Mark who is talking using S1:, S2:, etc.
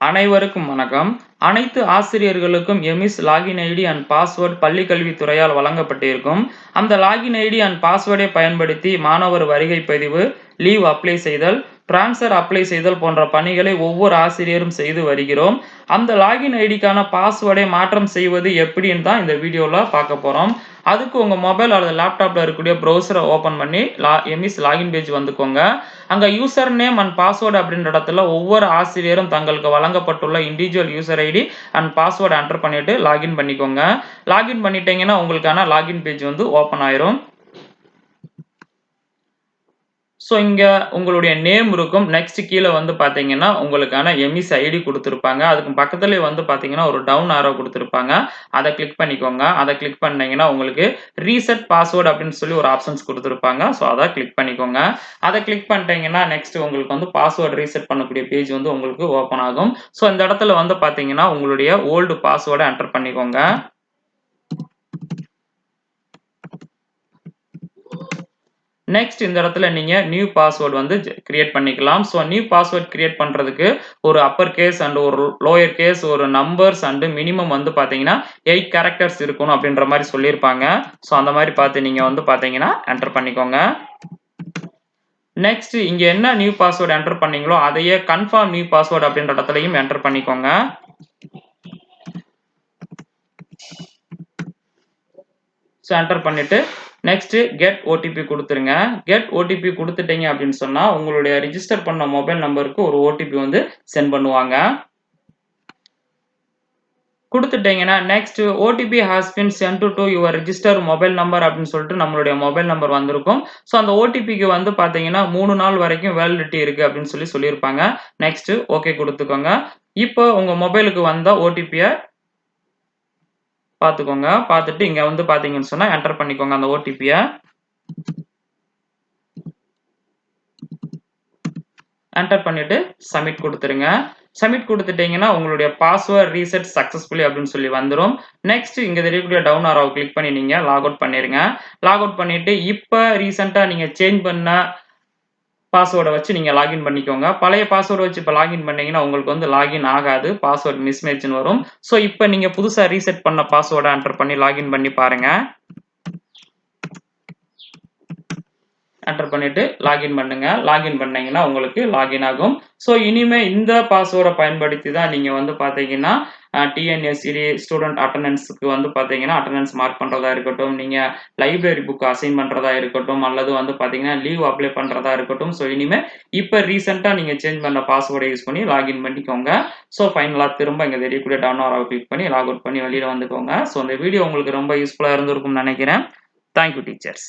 S1: அனைவருக்கும் வணக்கம். அனைத்து ஆசிரியர்களுக்கும் EMIS login ID and password பள்ளிக்கல்வித்துறையால் வழங்கப்பட்டிருக்கும். அந்த லாகின் ஐடி அண்ட் பாஸ்வேர்டை பயன்படுத்தி மாணவர் வருகை பதிவு லீவ் அப்ளை செய்தல் டிரான்ஸ்ஃபர் அப்ளை செய்தல் போன்ற பணிகளை ஒவ்வொரு ஆசிரியரும் செய்து வருகிறோம். அந்த லாகின் ஐடிக்கான பாஸ்வேர்டை மாற்றம் செய்வது எப்படின்னு தான் இந்த வீடியோவில் பார்க்க போகிறோம் அதுக்கு உங்கள் மொபைல் அல்லது லேப்டாப்பில் இருக்கக்கூடிய ப்ரௌசரை ஓப்பன் பண்ணி லா எம்இஸ் லாகின் பேஜ் வந்துக்கோங்க. அங்கே யூசர் நேம் அண்ட் பாஸ்வேர்டு அப்படின்ற இடத்துல ஒவ்வொரு ஆசிரியரும் தங்களுக்கு வழங்கப்பட்டுள்ள individual user ID and password enter பண்ணிவிட்டு லாகின் பண்ணிக்கோங்க. லாகின் பண்ணிட்டீங்கன்னா உங்களுக்கான லாகின் பேஜ் வந்து ஓப்பன் ஆயிரும். ஸோ இங்கே உங்களுடைய நேம் இருக்கும். நெக்ஸ்ட் கீழே வந்து பார்த்தீங்கன்னா உங்களுக்கான எம்இசி ஐடி கொடுத்துருப்பாங்க. அதுக்கு பக்கத்துலேயே வந்து பார்த்தீங்கன்னா ஒரு டவுன் ஆரோ கொடுத்துருப்பாங்க. அதை கிளிக் பண்ணிக்கோங்க. அதை கிளிக் பண்ணிங்கன்னா உங்களுக்கு ரீசெட் பாஸ்வேர்டு அப்படின்னு சொல்லி ஒரு ஆப்ஷன்ஸ் கொடுத்துருப்பாங்க. ஸோ அதை கிளிக் பண்ணிக்கோங்க. அதை கிளிக் பண்ணிட்டீங்கன்னா நெக்ஸ்ட் உங்களுக்கு வந்து பாஸ்வேர்டு ரீசெட் பண்ணக்கூடிய பேஜ் வந்து உங்களுக்கு ஓப்பன் ஆகும். ஸோ இந்த இடத்துல வந்து பார்த்தீங்கன்னா உங்களுடைய ஓல்டு பாஸ்வேர்டை என்டர் பண்ணிக்கோங்க. நெக்ஸ்ட் இந்த இடத்துல நீங்கள் நியூ பாஸ்வேர்டு வந்து கிரியேட் பண்ணிக்கலாம். ஸோ நியூ பாஸ்வேர்ட் கிரியேட் பண்ணுறதுக்கு ஒரு அப்பர் கேஸ் அண்ட் ஒரு லோயர் கேஸ் ஒரு நம்பர்ஸ் அண்டு மினிமம் வந்து பார்த்தீங்கன்னா எயிட் கேரக்டர்ஸ் இருக்கணும் அப்படின்ற மாதிரி சொல்லியிருப்பாங்க. ஸோ அந்த மாதிரி பார்த்து நீங்கள் வந்து பார்த்தீங்கன்னா என்டர் பண்ணிக்கோங்க. நெக்ஸ்ட் இங்கே என்ன நியூ பாஸ்வேர்டு என்டர் பண்ணீங்களோ அதையே கன்ஃபார்ம் நியூ பாஸ்வேர்டு அப்படின்ற இடத்துலையும் என்டர் பண்ணிக்கோங்க. ஸோ என்டர் பண்ணிவிட்டு நெக்ஸ்ட்டு கெட் ஓடிபி கொடுத்துருங்க. கெட் ஓடிபி கொடுத்துட்டீங்க அப்படின்னு சொன்னால் உங்களுடைய ரிஜிஸ்டர் பண்ண மொபைல் நம்பருக்கு ஒரு ஓடிபி வந்து சென்ட் பண்ணுவாங்க. கொடுத்துட்டீங்கன்னா next OTP has been sent to your register mobile number அப்படின்னு சொல்லிட்டு நம்மளுடைய மொபைல் நம்பர் வந்திருக்கும். ஸோ அந்த ஓடிபிக்கு வந்து பார்த்தீங்கன்னா மூணு நாள் வரைக்கும் வேலிடிட்டி இருக்கு அப்படின்னு சொல்லி சொல்லியிருப்பாங்க. நெக்ஸ்ட் ஓகே கொடுத்துக்கோங்க. இப்போ உங்கள் மொபைலுக்கு வந்த ஓடிபியை பார்த்துக்கோங்க பார்த்துட்டு இங்கே வந்து பார்த்தீங்கன்னு சொன்னால் என்டர் பண்ணிக்கோங்க அந்த ஓடிபியை என்டர் பண்ணிட்டு சப்மிட் கொடுத்துருங்க. சப்மிட் கொடுத்துட்டீங்கன்னா உங்களுடைய பாஸ்வேர்ட் ரீசெட் சக்ஸஸ்ஃபுல்லி அப்படின்னு சொல்லி வந்துடும் நெக்ஸ்ட் இங்கே தெரியக்கூடிய டவுன் ஆரோவை கிளிக் பண்ணி நீங்கள் லாக் அவுட் பண்ணிடுங்க லாக் அவுட் பண்ணிட்டு இப்போ ரீசெண்டாக நீங்கள் சேஞ்ச் பண்ண பாஸ்வேர்டை வச்சு நீங்கள் லாகின் பண்ணிக்கோங்க. பழைய பாஸ்வேர்டு வச்சு இப்போ லாகின் பண்ணீங்கன்னா உங்களுக்கு வந்து லாகின் ஆகாது. பாஸ்வேர்டு மிஸ்மேட்ச்னு வரும். ஸோ இப்போ நீங்கள் புதுசாக ரீசெட் பண்ண பாஸ்வேர்டை என்டர் பண்ணி லாகின் பண்ணி பாருங்க. என்டர் பண்ணிட்டு லாகின் பண்ணுங்க. லாகின் பண்ணீங்கன்னா உங்களுக்கு லாகின் ஆகும். ஸோ இனிமே இந்த பாஸ்வேர்டை பயன்படுத்தி தான் நீங்க வந்து பாத்தீங்கன்னா டிஎன்எஸ்சிடி ஸ்டூடெண்ட் அட்டண்டன்ஸுக்கு வந்து பார்த்தீங்கன்னா அட்டண்டன்ஸ் மார்க் பண்ணுறதா இருக்கட்டும் நீங்கள் லைப்ரரி புக் அசைன் பண்ணுறதா இருக்கட்டும் அல்லது வந்து பார்த்தீங்கன்னா லீவ் அப்ளை பண்ணுறதா இருக்கட்டும். ஸோ இனிமேல் இப்போ ரீசெண்டாக நீங்கள் சேஞ்ச் பண்ண பாஸ்வேர்டை யூஸ் பண்ணி லாகின் பண்ணிக்கோங்க. ஸோ ஃபைனலாக திரும்ப இங்கே தெரியக்கூடிய டவுன் ஆராவை கிளிக் பண்ணி லாக் அவுட் பண்ணி வெளியில் வந்துக்கோங்க. ஸோ இந்த வீடியோ உங்களுக்கு ரொம்ப யூஸ்ஃபுல்லாக இருந்திருக்கும்னு நினைக்கிறேன். Thank you teachers